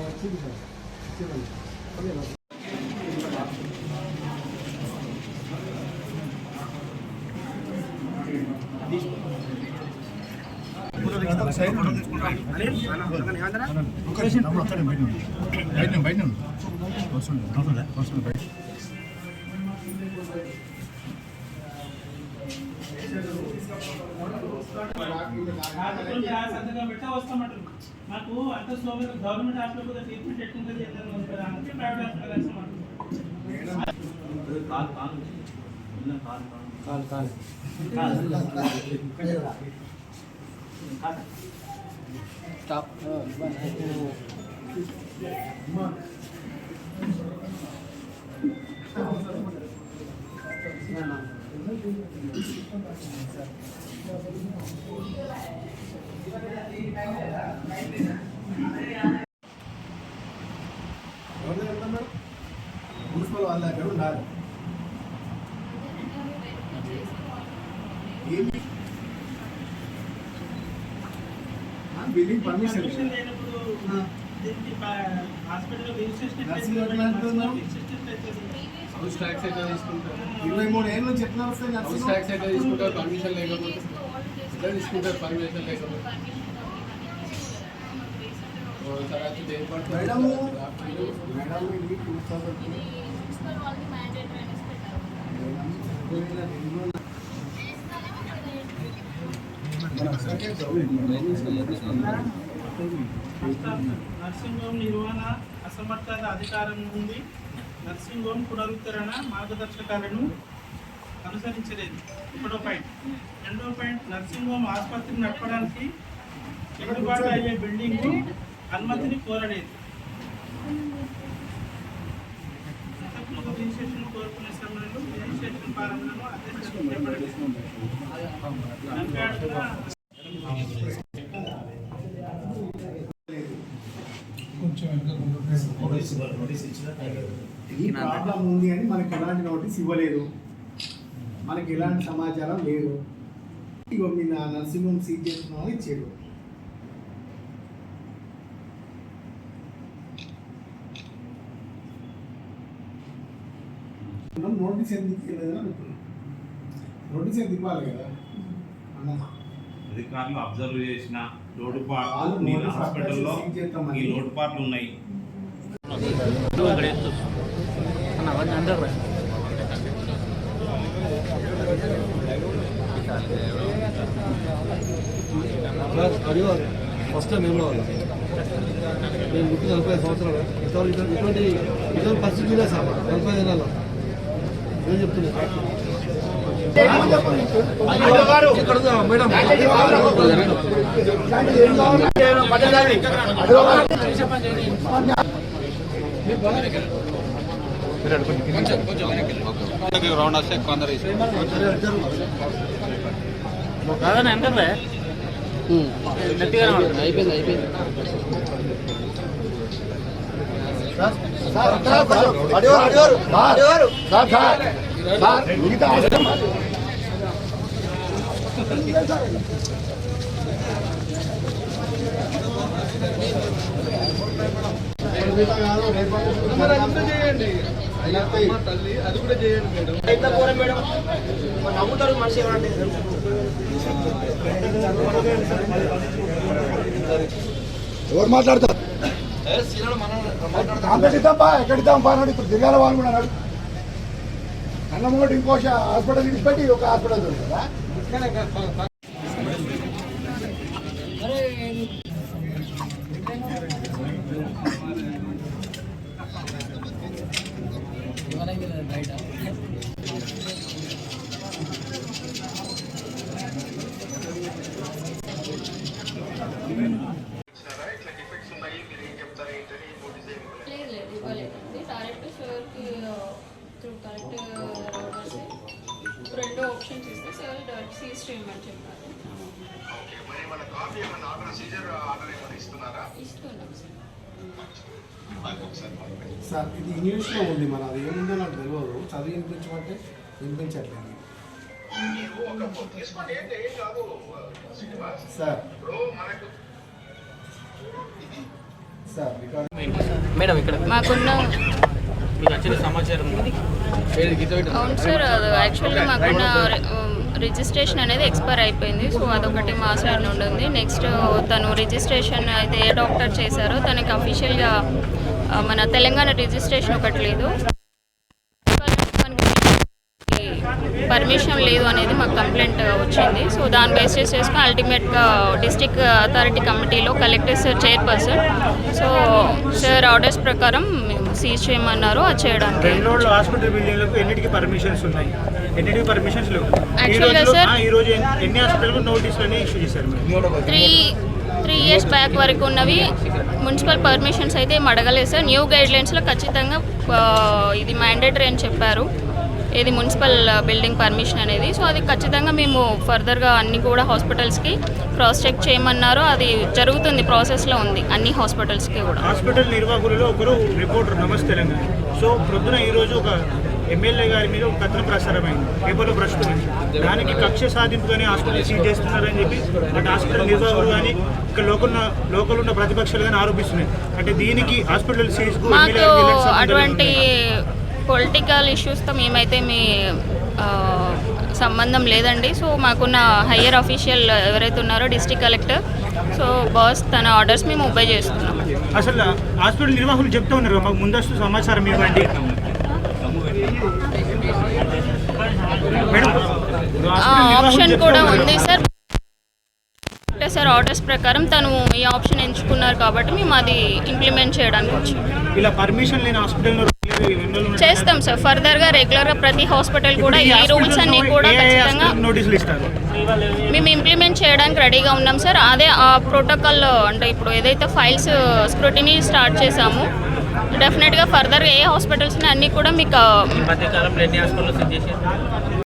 వచ్చింది సార్ ఇచ్చేవాళ్ళు. అదే నా- సంతకం నాకు అంత స్లోగా గవర్నమెంట్ హాస్పిటల్ కూడా ట్రీట్మెంట్ ఎట్లుంటుంది ఎట్లా అందుకే ప్రైవేట్ హాస్పిటల్ వేస్తామంటారు కాదు కాదు స్టాప్ ఎవరు చెప్తారు మేడం మున్సిపల్ వాళ్ళ దగ్గర ఉండాలి ఏమి బిల్డింగ్ పర్మిషన్ పర్మిషన్ లేనప్పుడు దీనికి హాస్పిటల్ రిజిస్ట్రేషన్ నర్సింగ్ ఎట్లా అంటున్నావు? హౌస్ ట్యాక్స్ తీసుకుంటారు. ఇరవై మూడు ఏళ్ళ ఎట్లా వస్తాయి హౌస్ ట్యాక్స్ అయితే తీసుకుంటారు పర్మిషన్ లేకపోతే ఎట్లా తీసుకుంటారు పర్మిషన్ లేకపోతే. మేడం మేడం ఇది టూ థౌసండ్ నర్సింగ్ హోమ్ నిర్వహణ అసమర్థత అధికారం నుండి నర్సింగ్ హోమ్ పునరుద్ధరణ మార్గదర్శకాలను అనుసరించలేదు. ఒకటో పాయింట్. రెండో పాయింట్ నర్సింగ్ హోమ్ ఆసుపత్రిని నడపడానికి చెడుబాటు అయ్యే బిల్డింగ్ అనుమతిని కోరలేదు. అంతకుముందు రిజిస్ట్రేషన్ కోరుకునే సమయంలో రిజిస్ట్రేషన్ ఫారంలను అధ్యక్షులు చేపట్టలేదు అడుగుల ఈ ప్రాబ్లం ఉంది అని మనకి ఎలాంటి నోటీస్ ఇవ్వలేదు. మనకి ఎలాంటి సమాచారం లేదు. ఇగో మీ నా నర్సింగ్ హోమ్ సీజ్ చేస్తున్నామని ఇచ్చాడు నోటీస్ ఎందుకు ఇవ్వలేదని అనుకున్నాను నోటీస్ ఎందుకు ఇవ్వాలి కదా? అన్న. అధికారులు అబ్జర్వ్ చేసిన లోటుపాట్లు నోటీస్ హాస్పిటల్లో. ఈ లోటుపాట్లు ఉన్నాయి. ఫస్ట్ టైం మేము రావాలి నేను పుట్టిన నలభై సంవత్సరాలు ఇంతవరకు ఇటువంటి ఇటువంటి ఇటువంటి పరిస్థితి లేదు సార్ నలభై ఐదు నెలలు నేను చెప్తున్నా ఇక్కడ ఉందా మేడం అయిపోయింది అయిపోయింది తల్లి అది కూడా చేయండి మేడం ఎవరు మాట్లాడతారు కాంపిటీద్దాం ఎక్కడిద్దాంపా అన్నాడు. ఇప్పుడు దిగాల వాళ్ళు కూడా అన్నాడు. అన్నమూటి ఇంకో హాస్పిటల్ విడిచిపెట్టి ఒక హాస్పిటల్ దొరుకుతుందా లేదు లేదు ఇవ్వలేదండి డైరెక్ట్ సార్కి త్రూ కరెక్ట్ రెండు ఆప్షన్స్ ఇస్తే సార్ డైరెక్ట్ సీజ్ చేయమని చెప్పారు. ఇస్తున్నాం సార్ సార్ ఇది ఇంగ్లీష్లో ఉంది మన అది ఏముందో నాకు తెలియదు చదివి వినిపించమంటే వినిపించట్లేదు. సార్ సార్ రికార్డ్ మేడం ఇక్కడ మాకున్న మీకు వచ్చిన సమాచారం. అవును సార్ అది యాక్చువల్గా మాకున్న రిజిస్ట్రేషన్ అనేది ఎక్స్పైర్ అయిపోయింది. సో అదొకటి మా సైడ్ నుండి ఉంది నెక్స్ట్ తను రిజిస్ట్రేషన్ అయితే ఏ డాక్టర్ చేశారో తనకి అఫీషియల్గా మన తెలంగాణ రిజిస్ట్రేషన్ ఒకటి లేదు. పర్మిషన్ లేదు అనేది మాకు కంప్లైంట్ వచ్చింది. సో దాన్ని బేసిస్ చేసుకుని అల్టిమేట్గా డిస్టిక్ అథారిటీ కమిటీలో collector sir chairperson. So sir orders ప్రకారం సీజ్ చేయమన్నారు అది చేయడానికి. రెండు హాస్పిటల్ బిల్డింగ్లకు ఎన్నిటికి పర్మిషన్స్ ఉన్నాయి? ఎన్నిటికి పర్మిషన్స్ లేవు? రోజు sir- ఈ రోజు ఎన్ని- హాస్పిటల్కు నోటీసులు ఇష్యూ చేశారు త్రీ త్రీ ఇయర్స్ బ్యాక్ వరకు ఉన్నవి మున్సిపల్ పర్మిషన్స్ అయితే ఏం అడగలేదు సార్. న్యూ గైడ్లైన్స్లో ఖచ్చితంగా ఇది మ్యాండేటరీ అని చెప్పారు. ఇది మున్సిపల్ బిల్డింగ్ పర్మిషన్ అనేది. సో అది ఖచ్చితంగా మేము ఫర్దర్గా అన్ని కూడా హాస్పిటల్స్కి క్రాస్ చెక్ చేయమన్నారు. అది జరుగుతుంది ప్రాసెస్లో ఉంది అన్ని హాస్పిటల్స్కి కూడా. హాస్పిటల్ నిర్వాహకులలో ఒకరు రిపోర్టర్ నమస్తే సో ప్రొద్దున ఈ రోజు ఒక ఎమ్మెల్యే గారి మీద ఒక కథనం ప్రసారమైంది. పేపర్లో ప్రస్తుతమైంది దానికి కక్ష సాధింపుగానే హాస్పిటల్ సీజ్ చేస్తున్నారని చెప్పి అటు హాస్పిటల్ నిర్వాహకులు కానీ ఇక్కడ లోకల్ ఉన్న లోకల్ ఉన్న ప్రతిపక్షాలు కానీ ఆరోపిస్తున్నాయి. అంటే దీనికి హాస్పిటల్ సీజ్ అటువంటి పొలిటికల్ ఇష్యూస్తో మేమైతే మీ సంబంధం లేదండి సో మాకున్న హయ్యర్ అఫీషియల్ ఎవరైతే ఉన్నారో డిస్ట్రిక్ట్ కలెక్టర్ సో బాస్ తన ఆర్డర్స్ మేము ఒబే చేస్తున్నాం అసలు హాస్పిటల్ నిర్వాహకులు చెప్తా ఉన్నారు మాకు ముందస్తు సమాచారం ఇవ్వండి ఆప్షన్ కూడా. ఉంది సార్ సార్ ఆర్డర్స్ ప్రకారం తను ఈ ఆప్షన్ ఎంచుకున్నారు కాబట్టి మేము అది ఇంప్లిమెంట్ చేయడానికి వచ్చాం ఇలా పర్మిషన్ లేని హాస్పిటల్లో. చేస్తాం సార్. ఫర్దర్గా రెగ్యులర్గా ప్రతి హాస్పిటల్ కూడా ఈ రూల్స్ అన్ని కూడా ఖచ్చితంగా హాస్పిటల్ నోటీసులు ఇస్తారు. మేము ఇంప్లిమెంట్ చేయడానికి రెడీగా ఉన్నాం సార్. అదే ఆ ప్రోటోకాల్ అంటే ఇప్పుడు ఏదైతే ఫైల్స్ స్క్రూటినీ స్టార్ట్ చేసామో డెఫినెట్గా ఫర్దర్గా ఏ హాస్పిటల్స్ అన్నీ కూడా మీకు